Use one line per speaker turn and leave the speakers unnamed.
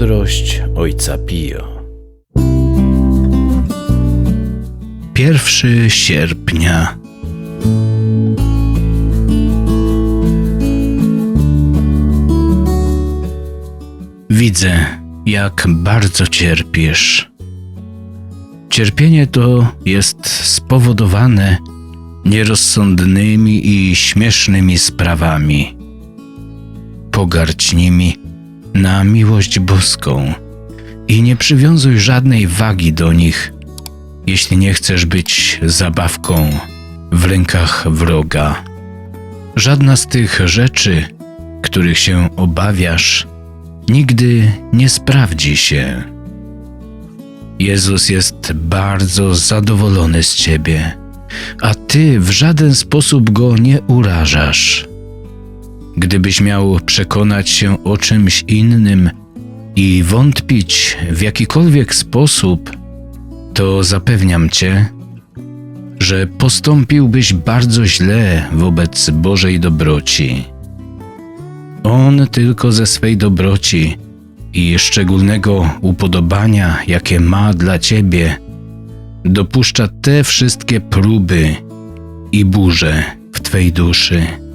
miłość Ojca Pio.
1 sierpnia. Widzę, jak bardzo cierpisz. Cierpienie to jest spowodowane nierozsądnymi i śmiesznymi sprawami. Pogardź nimi na miłość boską i nie przywiązuj żadnej wagi do nich jeśli nie chcesz być zabawką w rękach wroga. Żadna z tych rzeczy, których się obawiasz, nigdy nie sprawdzi się. Jezus jest bardzo zadowolony z ciebie, a ty w żaden sposób go nie urażasz. Gdybyś miał przekonać się o czymś innym i wątpić w jakikolwiek sposób, to zapewniam cię, że postąpiłbyś bardzo źle wobec Bożej dobroci. On tylko ze swej dobroci i szczególnego upodobania, jakie ma dla ciebie, dopuszcza te wszystkie próby i burze w twej duszy.